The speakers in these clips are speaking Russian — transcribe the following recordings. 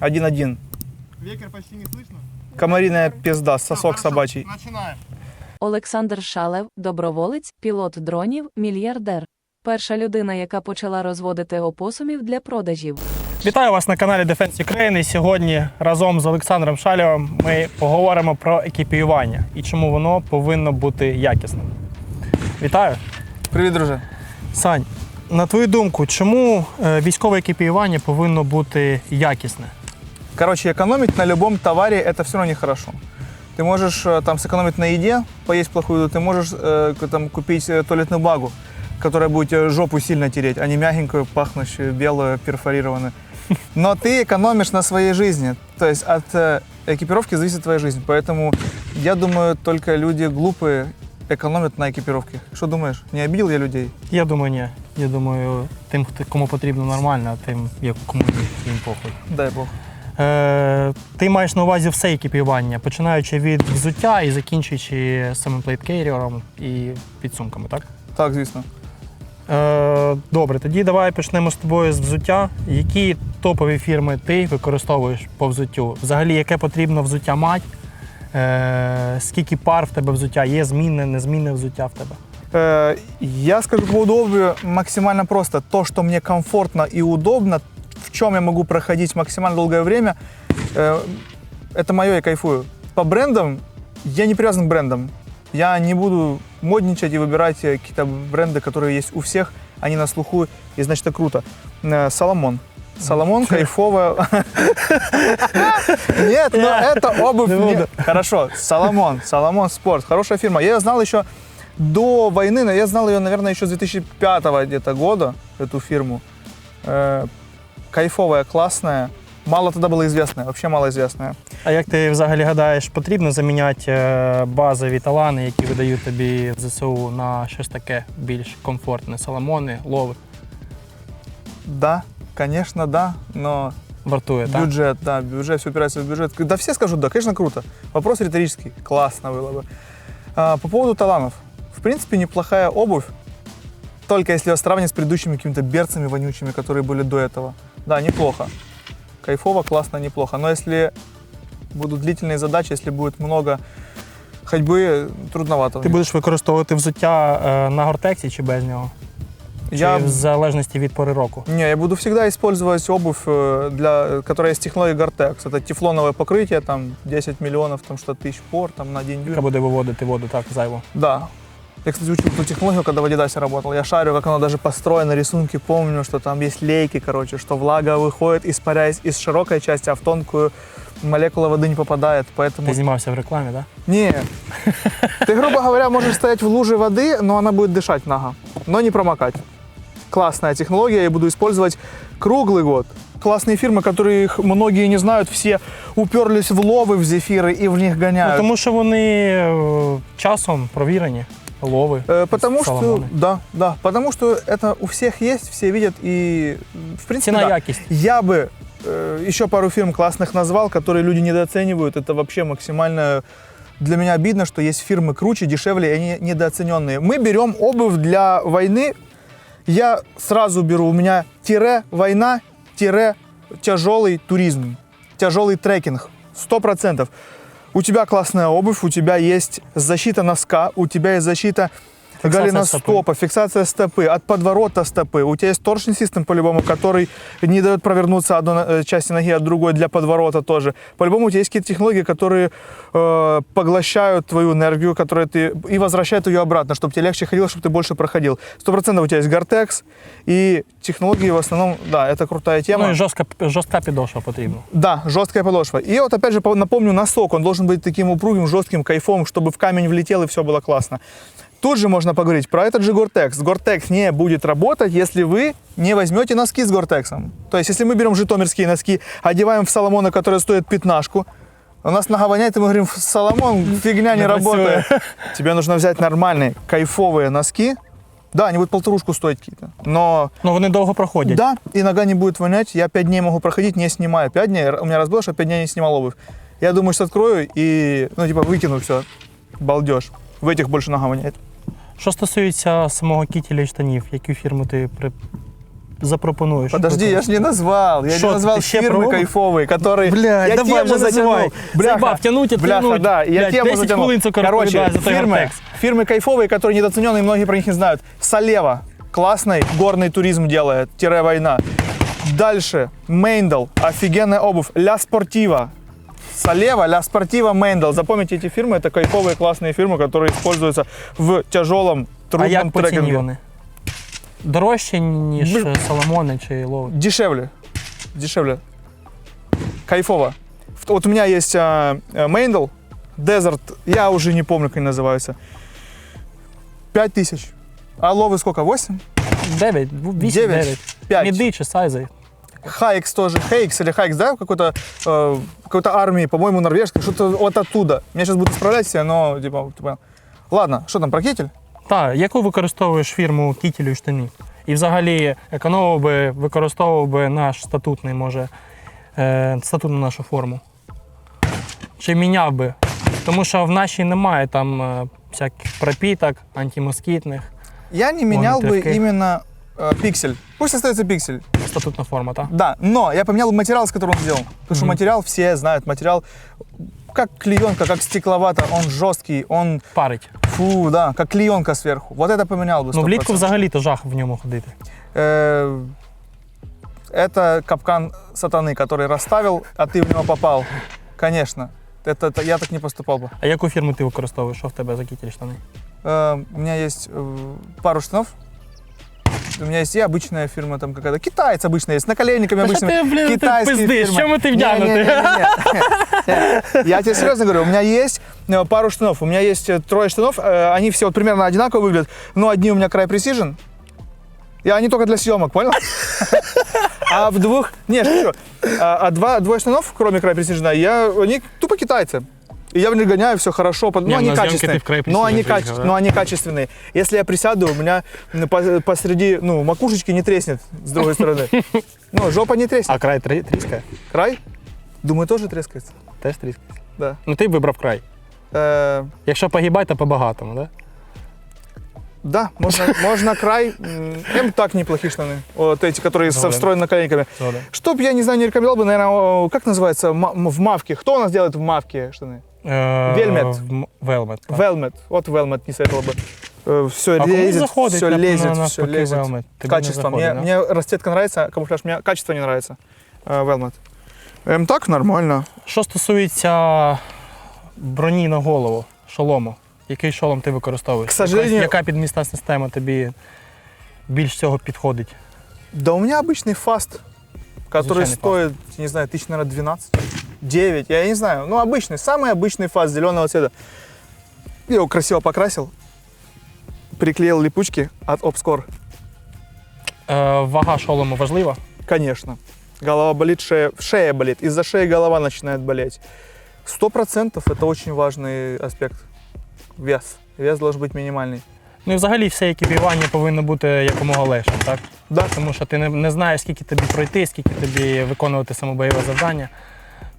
1-1. Ветер почти не слышно. Комариная пизда, сосок хорошо, собачий. Начинаем. Олександр Шалев, доброволець, пілот дронів, мільярдер. Перша людина, яка почала розводити опосумів для продажів. Вітаю вас на каналі Defense Ukraine. І сьогодні разом з Олександром Шалєвим ми поговоримо про екіпіювання і чому воно повинно бути якісним. Вітаю! Привет, друже. Сань, на твою думку, чому е, військове екіпіювання повинно бути якісне? Короче, экономить на любом товаре это все равно нехорошо. Ты можешь э, там сэкономить на еде, поесть плохую еду, ты можешь э, к- там, купить э, туалетную багу, которая будет тебе жопу сильно тереть, а не мягенькую, пахнущую, белую, перфорированную. Но ты экономишь на своей жизни. То есть от э, экипировки зависит твоя жизнь. Поэтому я думаю, только люди глупые экономят на экипировке. Что думаешь? Не обидел я людей? Я думаю, ні. Я думаю, тим, хто- кому потрібно нормально, а тим, як кому ні, їм похуй. Дай бог. Е, ти маєш на увазі все екіпіювання, починаючи від взуття і закінчуючи самим плейткеріором і підсумками, так? Так, звісно. Е, добре, тоді давай почнемо з тобою з взуття. Які топові фірми ти використовуєш по взуттю? Взагалі, яке потрібно взуття мати? Е, скільки пар в тебе взуття? Є змінне, незмінне взуття в тебе? Э, Я скажу по удобию максимально просто. То, что мне комфортно и удобно, чем я могу проходить максимально долгое время, э, это мое, я кайфую. По брендам я не привязан к брендам. Я не буду модничать и выбирать э, какие-то бренды, которые есть у всех, они на слуху, и значит это круто. Э, Соломон. Соломон кайфовая. Нет, но это обувь. Хорошо, Соломон, Соломон Спорт, хорошая фирма. Я знал еще до войны, но я знал ее, наверное, еще с 2005 где-то года, эту фирму. Э, Кайфовая, классная. Мало тогда было известная, вообще мало известная. А як ти взагалі гадаєш, потрібно заміняти е, базові талани, які видають тобі в ЗСУ на щось таке більш комфортне? Соломони, лови, Да, конечно, да, но вартує, так? бюджет, да, бюджет, все упирается в бюджет. Да все скажут, да, конечно, круто. Вопрос риторический, классно было бы. А, по поводу таланов. В принципе, неплохая обувь, только если ее сравнивать с предыдущими какими-то берцами вонючими, которые были до этого. Да, неплохо. Кайфово, классно, неплохо. Но если будут длительные задачи, если будет много ходьбы, трудновато. Ти будеш використовувати взуття е, на гортексі чи без нього? Чи Я в залежності від пори року? Не, я буду всегда использовать обувь, э, для, которая из технологии Gore-Tex. Это тефлоновое покрытие, там 10 миллионов, там что тысяч пор, там на один Яка дюйм. буде виводити воду так зайво? Да. Я, кстати, учил ту технологию, когда в Adidas работал. Я шарю, как оно даже построено, рисунки помню, что там есть лейки, короче, что влага выходит, испаряясь из широкой части, а в тонкую молекула воды не попадает, поэтому... Ти знімався в рекламі, так? Не. Ты, грубо говоря, можешь стоять в луже воды, но она будет дышать много, но не промокать. Классная технология, я буду использовать круглый год. Классные фирмы, которых многие не знают, все уперлись в ловы, в зефиры и в них Ну, гоняют. тому що вони е, часом провірені, лови. Э, Потому что, Соломоны. да, да, потому что это у всех есть, все видят и, в принципе, Ціна да. Я бы э, еще пару фирм классных назвал, которые люди недооценивают. Это вообще максимально для меня обидно, что есть фирмы круче, дешевле, и они недооцененные. Мы берем обувь для войны. Я сразу беру, у меня тире война, тире тяжелый туризм, тяжелый трекинг. Сто процентов. У тебя классная обувь, у тебя есть защита носка, у тебя есть защита Фиксация голеностопа, фиксация стопы, от подворота стопы. У тебя есть торшн систем по-любому, который не дает провернуться одной э, части ноги от другой для подворота тоже. По-любому у тебя есть какие-то технологии, которые э, поглощают твою энергию, которые ты и возвращают ее обратно, чтобы тебе легче ходило, чтобы ты больше проходил. Сто процентов у тебя есть Гортекс и технологии в основном, да, это крутая тема. Ну і жорстка, жорстка підошва потрібна. Да, жесткая подошва. И вот опять же по- напомню, носок, он должен быть таким упругим, жестким, кайфовым, чтобы в камень влетел и все было классно. Тут же можно поговорить про этот же Гортекс. Гортекс не будет работать, если вы не возьмете носки с Гортексом. То есть, если мы берем житомирские носки, одеваем в Соломона, которые стоят пятнашку, у нас нога воняет, и мы говорим, Соломон, фигня не работает. Тебе нужно взять нормальные, кайфовые носки. Да, они будут полторушку стоить какие-то, но Ну вони довго проходять. да, и нога не будет вонять. Я пять дней могу проходить, не снимая. Пять дней, у меня раз было, что пять дней не снимал обувь. Я думаю, что открою и, ну, типа, выкину все. Балдеж. В этих больше нога воняет. Що стосується самого кітеля і штанів, яку фірму ти при... запропонуєш? Подожди, я ж не назвал. Я Что, не назвал ты ще фирмы пробовал? кайфовые, которые... Блядь, я давай тему вже затянул. називай. Заїбав, тянуть і Бляха, тянуть. да, я Блядь, тему 10 затянул. хвилин, сука, Короче, розповідаю за той фирмы, гортекс. фирмы кайфовые, которые недооцененные, многие про них не знают. Салева, классный горный туризм делает, тире война. Дальше, Мейндл, офигенная обувь. Ля Спортива, Салева, Ля Спортива, Мейндл. Запомните эти фирмы, это кайфовые классные фирмы, которые используются в тяжелом А трудном як по ціні трекинге. вони? Дорожче, ніж Бл- е, Соломони чи Лови? Дешевле. Дешевле. Кайфово. В- Вот у меня есть а, а, Мейндл, Desert, я уже не помню, как они называются. 5 тысяч. А ловы сколько? 8? 9, 8, Дев'ять. 9. 5. Міди чи сайзи? Хайкс тоже. Хейкс или Хайкс, да? Какой-то, э, какой-то армии, по-моему, норвежской. Что-то вот оттуда. Меня сейчас будут исправлять все, но типа, ты понял. Ладно, что там, про китель? Так, яку використовуєш фірму кітелю і штані? І взагалі економив би, використовував би наш статутний, може, е, статутну нашу форму. Чи міняв би? Тому що в нашій немає там е, всяких пропіток, антимоскітних, Я не менял бы нитровки. именно э, пиксель. Пусть остается пиксель. статутна форма, так? Да, но я поменял материал, с которым он сделан. Потому что Мгм. материал все знают. Материал как клеенка, как стекловато, он жесткий, он, Парить. фу, да, как клеенка сверху. Вот это поменял бы 100%. Ну, влітку взагалі-то жах в ньому ходити. Э, Это капкан сатаны, который расставил, а ты в него попал. Конечно. Это, это- я так не поступал бы. А яку фірму ти використовуєш? Що в тебе за кітель штани? Э, у меня есть э, пару штанов. у меня есть и обычная фирма там какая-то. Китаец обычно есть, с наколенниками обычными. ти, блін, ти китайские пиздиш? фирмы. Чому ти Не-не-не-не-не. вдягнутий? Я тебе серьезно говорю, у меня есть э, пару штанов. У меня есть э, трое штанов, э, они все вот примерно одинаково выглядят. Но одни у меня край Precision, и они только для съемок, понял? А в двух... Не, шучу. А, а два, двое штанов, кроме края Precision, я, они тупо китайцы. И я в них гоняю, все хорошо, под- Не, но они на съемке качественные. ты в край но, они Precision каче- приехал, да? но они качественные. Если я присяду, у меня м, по- посреди, ну, макушечки не треснет с другой стороны. Ну, жопа не треснет. А край трі- тріскає? Край, думаю, тоже трескается. Теж тріскає. Да. Ну ти вибрав край. Э, Якщо погибай, то по-багатому, так? Да, можно, можно край. М, Им так неплохие штаны. Вот эти, которые со Згоден. встроенными наколенниками. Да? Чтоб я не знаю, не рекомендовал бы, наверное, как называется ма- м- в мавке? Кто у нас делает в мавке штаны? Вельмет. Велмет. так. Velvet. Вот Velvet не советовал бы. все А кому лезет, заходить все на- лезет, на все навпаки лезет. Velvet? Тобі не Качество. заходить, мне, да? мне расцветка нравится, камуфляж. Мне качество не нравится. Э, Velvet. Эм, так нормально. Що стосується броні на голову, шолому, який шолом ти використовуєш? К сожалению- Якась- Яка підмісна система тобі більш всього підходить? Да у меня обычный фаст, который стоит, не знаю, тысяч, наверное, 12, 9, я не знаю. Ну, обычный, самый обычный фаст зеленого цвета. Я его красиво покрасил, приклеил липучки от Obscore. Е, вага шолому важлива? Конечно. Голова болит, шея, шея болит. Из-за шеи голова начинает болеть. Сто процентов это очень важный аспект. Вес. Вес должен быть минимальный. Ну і взагалі все екіпірування повинно бути якомога легшим, так? Да. Тому що ти не, не знаєш, скільки тобі пройти, скільки тобі виконувати самобойове завдання.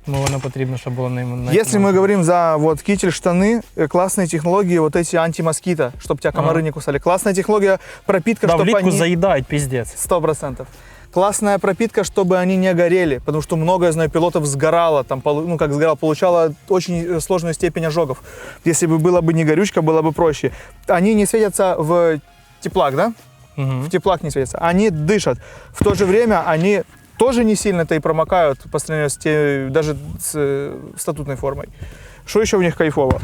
Тому воно потрібно, щоб було ним. Если мы говорим за вот китель, штаны, э, классные технологии, вот эти антимоскито, чтобы тебя комары Ага. не кусали. Классная технология пропитка, да, чтобы влітку они... заїдають, піздець. Сто процентов. Классная пропитка, чтобы они не горели, потому что много, я знаю, пилотов сгорало, там, ну как сгорало, получало очень э, сложную степень ожогов. Если бы было бы не горючка, было бы проще. Они не светятся в теплак, да? Угу. В теплак не светятся. Они дышат. В то же время они тоже не сильно-то и промокают по сравнению с те, даже с э, статутной формой. Что еще в них кайфово?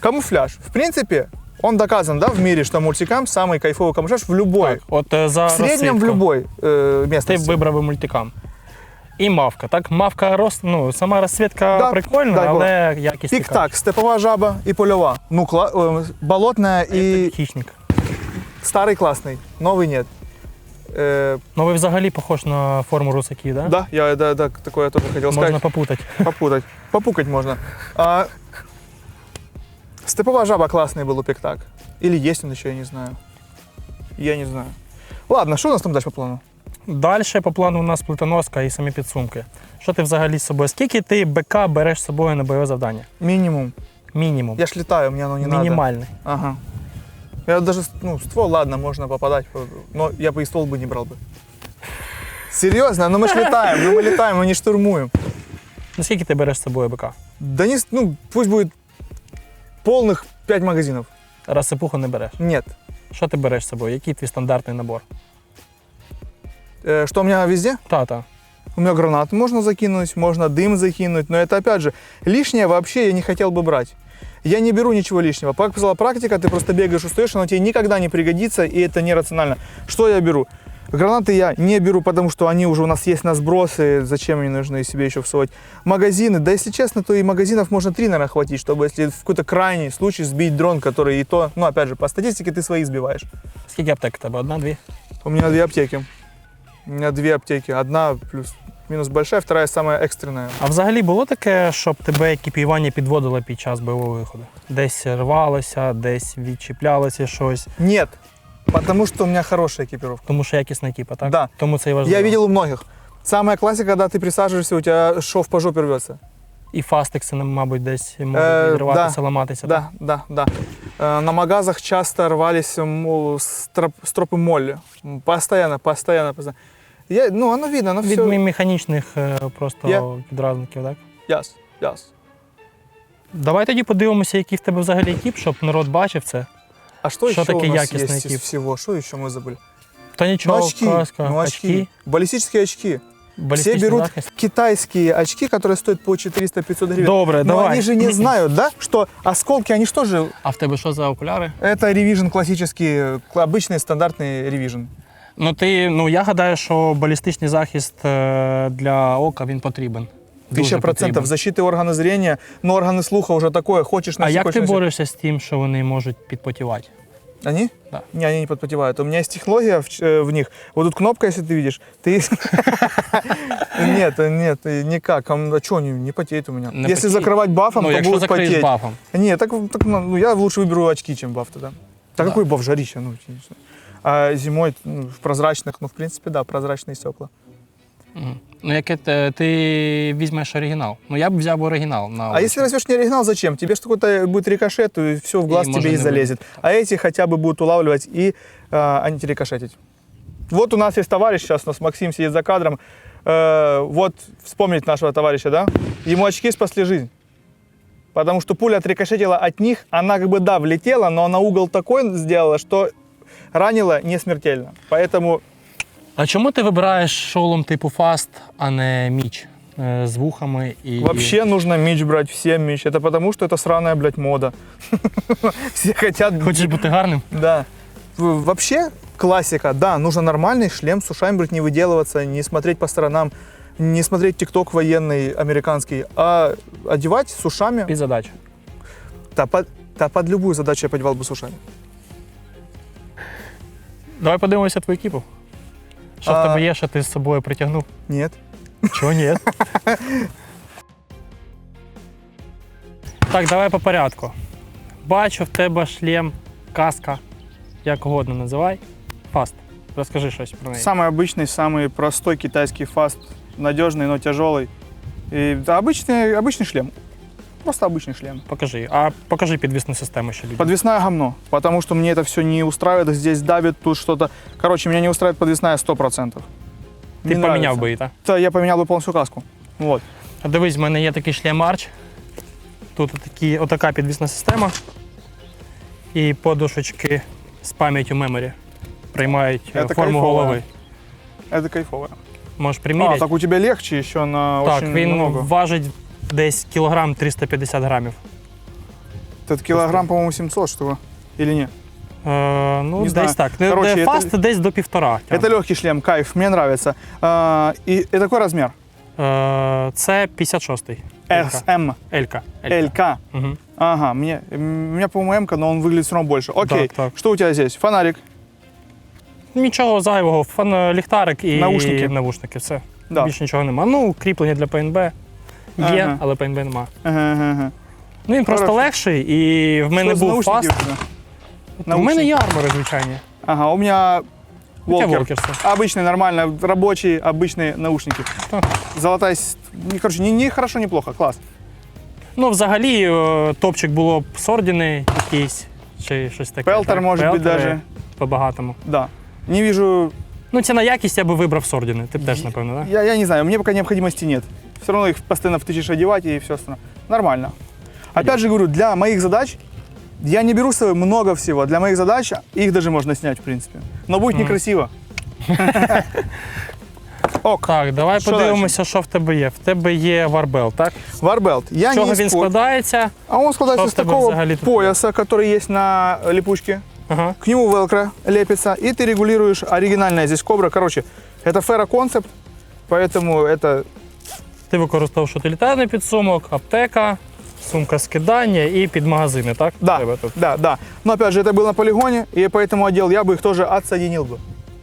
Камуфляж. В принципе, он доказан, да, в мире, что мультикам самый кайфовый камуфляж в любой Так, от е, за в среднем в розсвітку. любой э, Ти местности. вибрав і мультикам. І мавка. Так, мавка роз... ну, сама розсвітка Да, прикольна, дай Бог. але якість така. Пик-так, степовая жаба и полева. Ну, кла- э, болотная и Хищник. старый классный, новый нет. Э, Ну ви взагалі похож на форму русаків, да? да, я да, да, такое тоже хотел Можна сказать. попутати. Попутать. Попукать можно. А, степовая жаба классный был у пик-так. Или есть он еще, я не знаю. Я не знаю. Ладно, что у нас там дальше по плану? Далі по плану у нас плитоноска і самі підсумки. Що ти взагалі з собою? Скільки ти БК береш з собою на бойове завдання? Минимум. Мінімум. Я ж летаю, мне оно не надо. Мінімальний. Ага. Я даже, ну, ствол, ладно, можно попадать, но я бы и ствол бы не брал бы. Серьезно, ну мы ж летаем, ну мы летаем, мы не штурмуем. Наскільки ти береш з собою БК? Да не, с- ну пусть будет полных 5 магазинов. Розсипуху не береш. Нет. Що ти береш з собою? Який твій стандартний набор? Э, что у меня везде? Та-та. У меня гранат можно закинуть, можно дым закинуть, но это опять же лишнее вообще я не хотел бы брать. Я не беру ничего лишнего. Как показала практика, ты просто бегаешь, устаешь, оно тебе никогда не пригодится, и это нерационально. Что я беру? Гранаты я не беру, потому что они уже у нас есть на сбросы, зачем они нужны себе еще всовывать. Магазины, да если честно, то и магазинов можно три, наверное, хватить, чтобы если в какой-то крайний случай сбить дрон, который и то, ну опять же, по статистике ты свои сбиваешь. Скільки аптек у тебе? Одна-дві? У меня две аптеки. У меня две аптеки. Одна плюс минус большая, вторая самая экстренная. А взагалі було таке, щоб тебе екіпіювання підводило під час бойового виходу? Десь рвалося, десь відчіплялося щось, Нет, потому что у меня хорошая экипировка. тому що якісна екіпа, так? Да. Тому це і важливо. Я видел у многих. Самая классика, когда ты присаживаешься, у тебя шов по жопе рвется. І фастекси, мабуть, десь можуть Е, відриватися, да. ламатися. Да, да, да. Э, На магазах часто рвались м, строп- стропы молли. М, Постоянно, постоянно, постоянно. Я, ну, оно видно, оно Від все... мі- механічних е, просто Я- підразників, так? Яс, яс. Давай тоді подивимося, який в тебе взагалі екіп, щоб народ бачив це. А что, Что еще у такие нас якостные есть из тип? всего? Что еще мы забыли? Та нічого, ну, очки, каска, ну, очки. Баллистические очки. Все балістичний берут захист. китайские очки, которые стоят по 400-500 гривен. Добре, Но давай. они же не знают, да, что осколки, они что же А в тебе що за окуляри? Это ревижн классический, кла- обычный стандартный ревижн. Ну ти, ну я гадаю, що балістичний захист е, для ока він потрібен. Дуже Тысяча процентов. потрібен. Защиты органа зрения, но органы слуха уже такое. Хочешь А носи, як хочешь ти носи. борешся з тим, що вони можуть підпотівати? Они? Да. Не, они не подпотевают. У меня есть технология в, ч- э, в них. Вот тут кнопка, если ты видишь, ты... Нет, нет, э, никак. А что они не потеют у меня? Не Если потеют? закрывать бафом, ну, то якщо будут закриєш потеть. бафом. Нет, так, так, ну, я лучше выберу очки, чем баф тогда. Да Да. какой баф, жарища, ну, не знаю. А зимой ну, в прозрачных, ну, в принципе, да, прозрачные стекла. Мгм. Ну, яке ти, ти візьмеш оригінал? Ну я б взяв оригінал на А если возьмешь не оригинал, зачем? Тебе что какой-то будет рикошет, и все в глаз И тебе можно и не залезет. выйти. А эти хотя бы будут улавливать и э, антирикошетить. Вот у нас есть товарищ сейчас, у нас Максим сидит за кадром. Э, вот вспомнить нашего товарища, да? Ему очки спасли жизнь. Потому что пуля отрикошетила от них, она как бы, да, влетела, но она угол такой сделала, что ранила не смертельно. Поэтому А чому ти вибираєш шолом типу фаст, а не міч е, з вухами і. вообще нужно меч брать, всем меч. Это потому, что это сраная, блядь, мода. Все хотят Хочеш бути гарним? Да. В- Вообще классика, да, нужно нормальный шлем с ушами брать, не выделываться, не смотреть по сторонам, не смотреть тикток военный американский, а одевать с ушами. Під задачу. Да, под, да, под любую задачу я подевал бы с ушами. Давай подивимося твою екіпу. Що в А- тебе є, що ти з собою притягнув? Нет. Чого ні? так, давай по порядку. Бачу в тебе шлем, каска, як угодно називай. Фаст. Розкажи щось про неї. Самый обычный, самый простой китайский фаст, надежный, но тяжелый. И да, обычный, обычный шлем. Просто обычный шлем. Покажи. А покажи підвісну систему ще людям. Подвесная говно, потому что мне это все не устраивает, здесь давит, тут что-то. Короче, меня не устраивает подвесная 100%. Ти Не поміняв нравится. би її, так? Да, я поменял бы полностью каску. Вот. А Дивись, в мене є такий шлем Arch. Тут такі, отака підвісна система. І подушечки з пам'яттю меморі приймають е, Це форму кайфово. голови. Это кайфово. Можеш А, приміряти. так у тебя легче еще на так, очень він много. важить десь кілограм 350 грамів. Этот килограмм, по-моему, 700, что ли? Или нет? Е, ну, Не десь знаю. так. Де- Короче, де это- фаст десь до півтора. Это тягне. легкий шлем, кайф, мне нравится. А, и, и такой размер? Е, це 56-й. S, M, Елька. LK. Угу. Ага, мне, м, у меня, по-моему, М, но он выглядит все равно больше. Окей, Так, так. что у тебя здесь? Фонарик, Нічого зайвого, фан, ліхтарик і Наушники. навушники. Все. да. Більше нічого нема. Ну, кріплення для ПНБ є, Ага. але ПНБ нема. Ага, ага, ага. Ну він просто Хорошо. легший, і в мене Что за був наушники фаст. у тебя? У мене Наушники. є армори, звичайні. Ага, у меня У тебе Волкер. Волкерси. Обычные, нормально, рабочие, обычные наушники. Так. Золотая, с- не, короче, не, не хорошо, не плохо, класс. Ну, взагалі, е, топчик було б сордіни якийсь, чи щось таке. Пелтер, так? может быть, Пелтери даже. По-багатому. Да. Не вижу, Ну, ціна якість я би вибрав сордіни. Ти б теж, напевно, так? Я, я не знаю, мне пока необходимости нет. Все равно их постоянно втычешь одевать и все остальное. Нормально. Опять же говорю, для моих задач я не беру с собой много всего. Для моих задач их даже можно снять, в принципе. Но будет некрасиво. Ок. Так, давай Що подивимося, що в тебе є. В тебе є варбел, так? Варбелт. Я З чого не він спор- складається? А он складается Что из в тебе такого взагалі тут? пояса, который есть на липучке. Ага. К нему велкро лепится, и ты регулируешь оригинальная здесь кобра. Короче, это ферро-концепт, поэтому это Ти використовуєш утилітарний підсумок, аптека, сумка скидання і під магазини, так? да, Тебе тут. да, да. Но опять же, это был на полигоне, и поэтому отдел я бы их тоже отсоединил бы.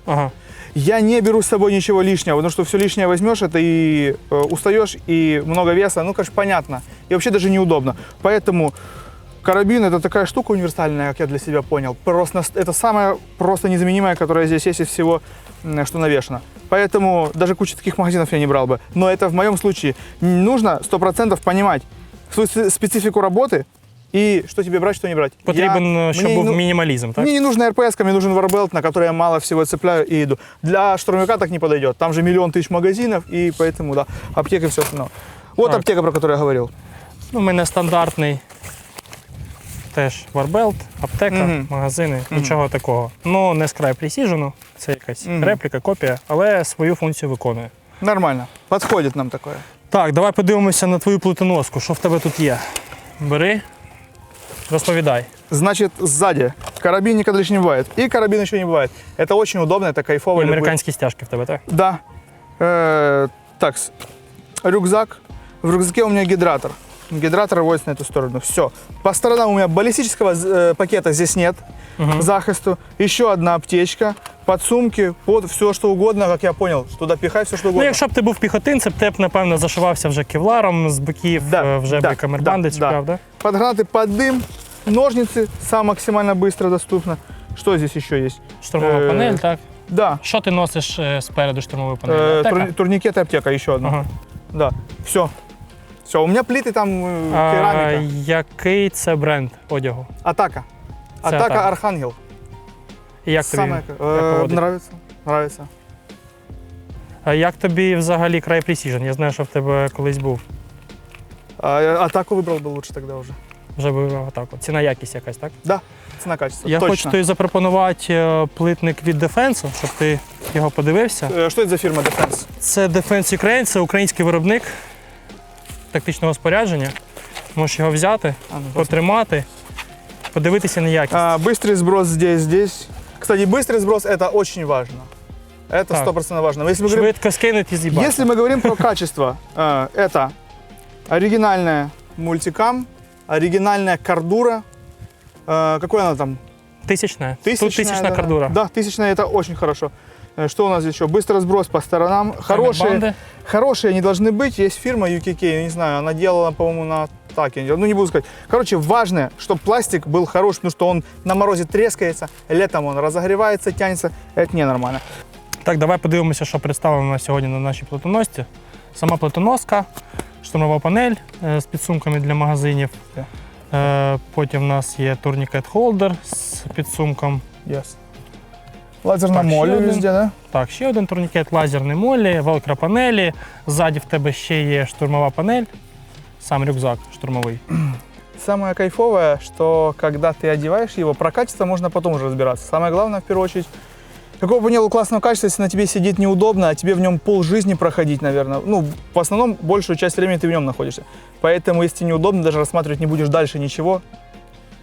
Ага. Я не беру с собой ничего лишнего, потому что все лишнее возьмешь, это и э, устаешь, и много веса, ну, конечно, понятно. И вообще даже неудобно. Поэтому карабин это такая штука универсальная, как я для себя понял. Просто нас- это самое просто незаменимое, которое здесь есть из всего, м, что навешено. Поэтому даже кучу таких магазинов я не брал бы. Но это в моем случае нужно 100% понимать свою с- специфику работы и что тебе брать, что не брать. Потрібен, Я- е, щоб мне був ну- мінімалізм, так? мне не нужна РПС, мне нужен варбелт, на который я мало всего цепляю и иду. Для штурмовика так не подойдет. Там же миллион тысяч магазинов, и поэтому, да, аптека и все остальное. Вот Так. аптека, про которую я говорил. Ну, У мене стандартний теж варбелт, аптека, Мгм. магазини, нічого такого. Ну, не з край Precision, це якась Мгм. репліка, копія, але свою функцію виконує. Нормально. Подходит нам такое. Так, давай подивимося на твою плитоноску. Що в тебе тут є? Бери, розповідай. Значит, сзади карабин никогда лишь не бывает. И карабин еще не бывает. Это очень удобно, это кайфово. І любой- американські стяжки в тебе, так? Да. Э, так, с- рюкзак. В рюкзаке у меня гидратор. Гидратор вводится на эту сторону. Все. По сторонам у меня баллистического э, пакета здесь нет. Угу. захисту. Еще одна аптечка, подсумки, под все что угодно, как я понял. Туда пихай все что Ну, угодно. якщо б ти був піхотинцем, ти б, напевно, зашивався вже кевларом з боків, Да, е, вже да, би камербанди да, чіпляв, да? Под гранаты, под дым, ножницы, сам максимально быстро доступно. Что здесь еще есть? Штурмова Е, панель, так? Да, Що ти носиш е, спереду штурмової панелі? э, Аптека? тур- турникет и аптека еще одна. Ага. Да, все. Все, у меня плиты там э, А, керамика. який це бренд одягу? Атака. Це Атака атака. Архангел. І як тобі? Самое, як э, поводить? нравится, нравится. А як тобі взагалі край Precision? Я знаю, що в тебе колись був. А, э, атаку выбрал бы лучше тогда уже. Вже був атаку. Ціна якість якась, так? Да, цена качество. Я хочу точно. тобі запропонувати е, плитник від Defense, щоб ти його подивився. Э, Что это за фирма Defense? Це Defense Ukraine, це український виробник тактичного спорядження. Можеш його взяти, А, ну, потримати, подивитися на якість. А, быстрый сброс здесь, здесь. Кстати, быстрый сброс это очень важно. Это Так. сто процентов важно. Если мы говорим, Швидко скинуть і з'їбати. если мы говорим про качество, э, это оригинальная мультикам, оригинальная кардура. Э, Какой она там? Тисячна. Тысячная, Тут тисячна да, кардура. Да, тысячная это очень хорошо. Э, Что у нас здесь еще? Быстрый сброс по сторонам. Хорошие, Камербанди. хорошие они должны быть. Есть фирма UKK, я не знаю, она делала, по-моему, на так, я не, ну не буду сказать. Короче, важно, чтобы пластик был хорош, потому что он на морозе трескается, летом он разогревается, тянется. Это ненормально. Так, давай подивимося, що представлено на сьогодні на нашій плитоносці. Сама плитоноска, штурмова панель е, з підсумками для магазинів. Так. Е, Потім у нас є турнікет холдер з підсумком. Yes. Лазерная Так, моль ще один. везде, да? Так, ще один турнікет, лазерний молі, велкро панелі. Ззаді в тебе ще є штурмова панель, сам рюкзак штурмовий. Самое кайфовое, что когда ты одеваешь его, про качество можно потом уже разбираться. Самое главное, в первую очередь, какого бы ни было классного качества, если на тебе сидит неудобно, а тебе в нем пол жизни проходить, наверное. Ну, в основном, большую часть времени ты в нем находишься. Поэтому, если тебе неудобно, даже рассматривать не будешь дальше ничего,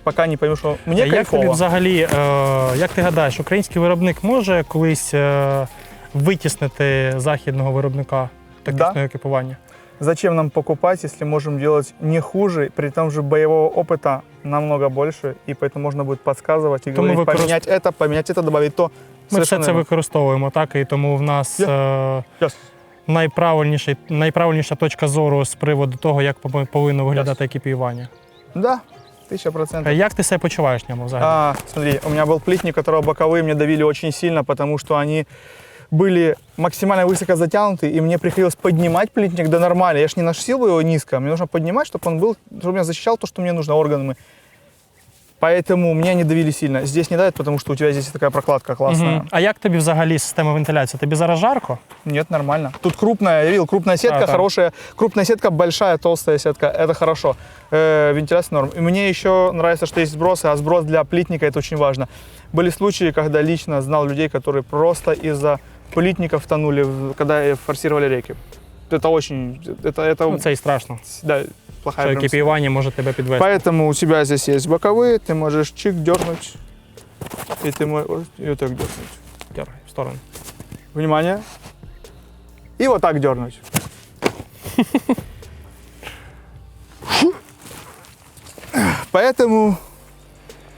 пока не поймешь, что мне А як тобі кайфово. взагалі, е, як ти гадаєш, український виробник може колись е, витіснити західного виробника тактичного екіпування? Зачем нам покупать, если можем делать не хуже, при том же боевого опыта намного больше, и поэтому можно будет подсказывать и То мы говорить, выкорист- поменять это, поменять это, добавить то. Ми все Совершенно це верно. використовуємо, так, і тому в нас Я- е, Yes. найправильніший, найправильніша точка зору з приводу того, як пов- повинно виглядати екіпіювання. Да, тысяча процентов. Як ти себе почуваєш в ньому взагалі? А, смотри, у меня был плитник, которого боковые мне давили очень сильно, потому что они были максимально высоко затянуты, и мне приходилось поднимать плитник до нормали. Я ж не носил его низко, мне нужно поднимать, чтобы он был, чтобы меня защищал то, что мне нужно органами. Поэтому меня не давили сильно. Здесь не давит, потому что у тебя здесь такая прокладка классная. Мгм. А як тобі взагалі система вентиляції? Тобі зараз жарко? Нет, нормально. Тут крупная, я видел, крупная сетка, А, да. хорошая. Крупная сетка, большая, толстая сетка. Это хорошо. Э, вентиляция норм. И мне еще нравится, что есть сбросы, а сброс для плитника это очень важно. Были случаи, когда лично знал людей, которые просто из-за плитников тонули, в- когда форсировали реки. Это очень, это, это Ну, це і страшно. да, плохая Що прям кипіювання може тебе підвести. Поэтому у тебя здесь есть боковые, ты можешь чик дернуть. И ты можешь и вот так дернуть. Дергай в сторону. Внимание. И вот так дернуть. Поэтому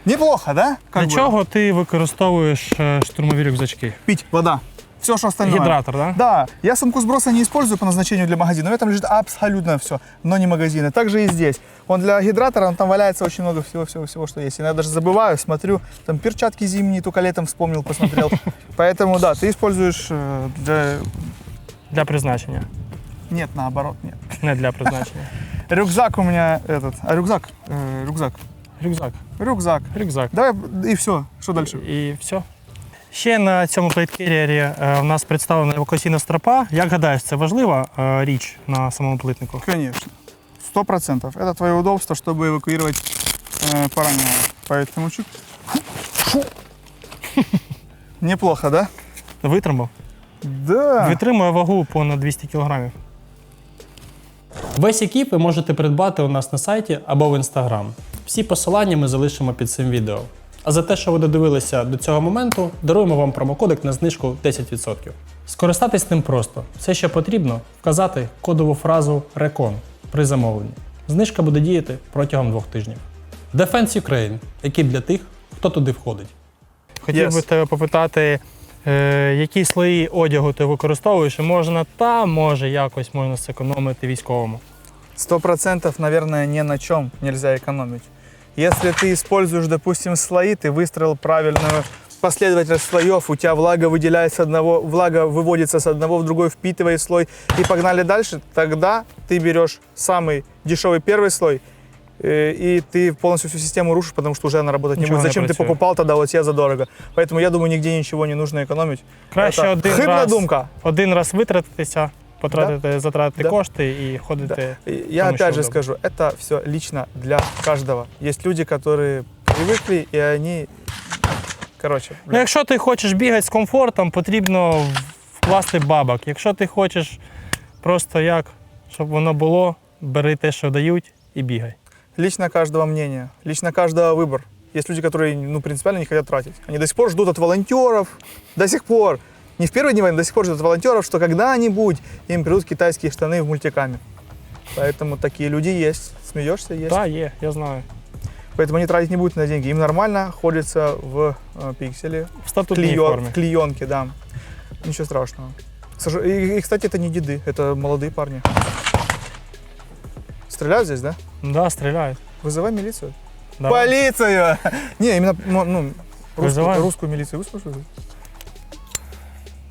неплохо, да? Как Для бы? чого ти використовуєш е, штурмові рюкзачки? Пить вода. Все, что остальное. Гідратор, так? Да? Да, я сумку сброса не использую по назначению для магазина, в этом лежит абсолютно все, но не магазины. Также и здесь. Он для гидратора, он там валяется очень много всего-всего-всего, что есть. Иногда даже забываю, смотрю, там перчатки зимние, только летом вспомнил, посмотрел. Поэтому да, ты используешь э, для... Для призначення. Нет, наоборот, нет. Не для призначення. Рюкзак у меня этот, а рюкзак, э, рюкзак, Рюкзак. рюкзак. Рюкзак. Давай и все, что дальше? І все. Ще на цьому плейткеріері е, в нас представлена евакуаційна стропа. Як гадаєш, це важлива е, річ на самому плитнику? Конечно, сто процентов. Это твое удобство, чтобы эвакуировать э, пораненного. Поэтому чик. Неплохо, да? Витримав? Да. Витримує вагу понад 200 кг. Весь екіп ви можете придбати у нас на сайті або в інстаграм. Всі посилання ми залишимо під цим відео. А за те, що ви додивилися до цього моменту, даруємо вам промокодик на знижку 10%. Скористатись ним просто. Все, що потрібно, вказати кодову фразу RECON при замовленні. Знижка буде діяти протягом двох тижнів. Defense Ukraine екіп для тих, хто туди входить. Хотів Yes. би тебе попитати, е, які слої одягу ти використовуєш, і можна там, може якось можна зекономити військовому. Сто процентов, наверное, ни на чем нельзя экономить. Если ты используешь, допустим, слои, ты выстроил правильную последовательность слоев, у тебя влага выделяется одного, влага выводится с одного в другой, впитывает слой, и погнали дальше, тогда ты берешь самый дешевый первый слой, э, и ты полностью всю систему рушишь, потому что уже она работать не Ничего будет. не Зачем ты працює. покупал тогда вот тебе задорого? Поэтому я думаю, нигде ничего не нужно экономить. Краще Это один хибна раз, думка. один раз витратитися, потратити, затратити Да. кошти і ходити. И Я Потому опять что же удобно. скажу, это все лично для каждого. Есть люди, которые привыкли, и они, короче, Ну, якщо ти хочеш бігати з комфортом, потрібно вкласти бабок. Якщо ти хочеш просто як, щоб воно було, бери те, що дають, і бігай. лично каждого мнение, лично каждого выбор. Есть люди, которые, ну, принципиально не хотят тратить. Они до сих пор ждут от волонтеров, до сих пор, не в первые дни войны, до сих пор ждут от волонтеров, что когда-нибудь им придут китайские штаны в мультикаме. Поэтому такие люди есть. Смеешься, есть. Так, є, я знаю. Поэтому они тратить не будут на деньги. Им нормально ходится в э, пикселе, В статутній клеё- формі. в клеенке, да. Ничего страшного. К сож- И, и, кстати, это не деды, это молодые парни. Стреляют здесь, да? Да, стріляють. Вызывай милицию. Давай. Полицию! Не, именно ну, ну, русскую, Вызываем? русскую милицию выслушаю.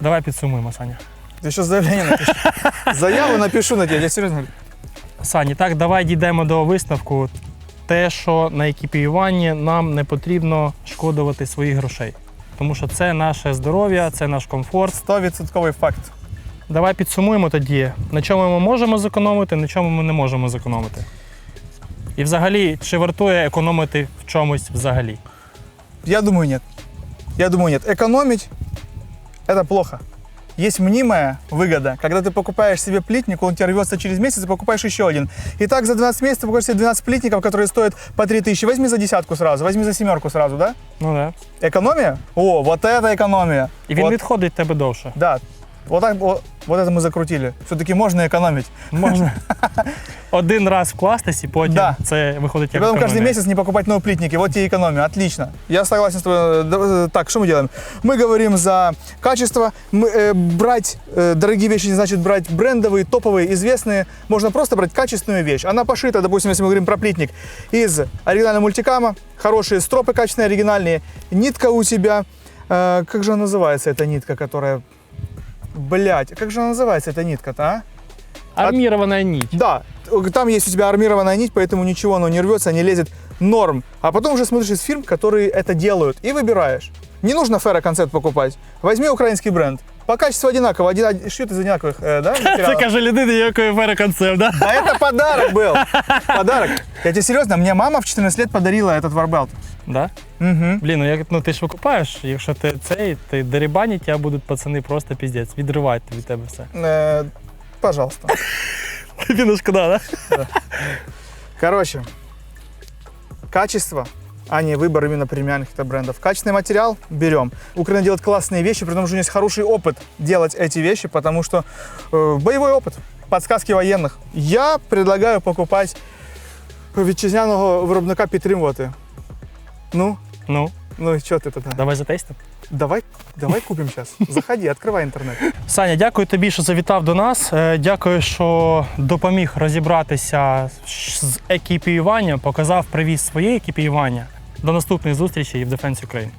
Давай підсумуємо, Саня. Ты сейчас заявление напишу. Заяву напишу на тебя, я говорю. Сані, так, давай дійдемо до висновку. Те, що на екіпіюванні нам не потрібно шкодувати своїх грошей. Тому що це наше здоров'я, це наш комфорт. Стовідсотковий факт. Давай підсумуємо тоді, на чому ми можемо зекономити, на чому ми не можемо зекономити. І взагалі, чи вартує економити в чомусь взагалі? Я думаю, нет. Я думаю, нет. Экономить – это плохо. Есть мнимая выгода, когда ты покупаешь себе плитник, он у тебя рвется через месяц, и покупаешь еще один. И так за 12 месяцев покупаешь себе 12 плитников, которые стоят по 3 тысячи. Возьми за десятку сразу, возьми за семерку сразу, да? Ну да. Экономия? О, вот это экономия. І він вот, відходить тебе довше. Да, вот, так, вот, вот это мы закрутили. Все-таки можно экономить. Можна один раз вкластись, і потім Да. це виходить И як потом каждый економія. месяц не покупать новые плитники. Вот тебе экономия. Отлично. Я согласен с тобой. Да, э, Так, что мы делаем? Мы говорим за качество. Мы, э, брать э, дорогие вещи не значит брать брендовые, топовые, известные. Можно просто брать качественную вещь. Она пошита, допустим, если мы говорим про плитник, из оригинального мультикама. Хорошие стропы качественные, оригинальные. Нитка у тебя. э, как же она называется, эта нитка, которая... Блять, как же она называется, эта нитка-то, а? Армірована ніч. Да, э, там есть у тебя армированная нить, поэтому ничего оно не рвется, не лезет. Норм. А потом уже смотришь из фирм, которые это делают, и выбираешь. Не нужно ферроконцепт покупать. Возьми украинский бренд. По качеству одинаково. Один, один- шьют из одинаковых, э, да, Це материалов? каже людина, якої фероконцепт, да? Да это подарок был. Подарок. Я тебе серьезно, мне мама в 14 лет подарила этот варбелт. Да? Угу. Блін, ну як ну ти ж викупаєш, якщо ти цей, ти дерибанять, тебе будуть пацани просто піздець, відривають від тебе все. Э, пожалуйста. Тобі не шкода, да? Короче, качество, а не выбор именно премиальных это брендов. Качественный материал берем. Украина делает классные вещи, при том, что у нее есть хороший опыт делать эти вещи, потому что э, боевой опыт, подсказки военных. Я предлагаю покупать вітчизняного виробника підтримувати. Ну, Ну, ну и что ты тогда? давай затестимо. Давай, давай купим сейчас. Заходи, открывай интернет. Саня, дякую тобі, що завітав до нас. Е, Дякую, що допоміг розібратися з екіпіюванням, показав, привіз своє екіпіювання. До наступних зустрічей в Defense Ukraine.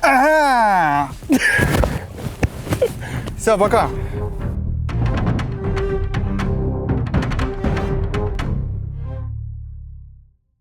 Ага! Все, пока.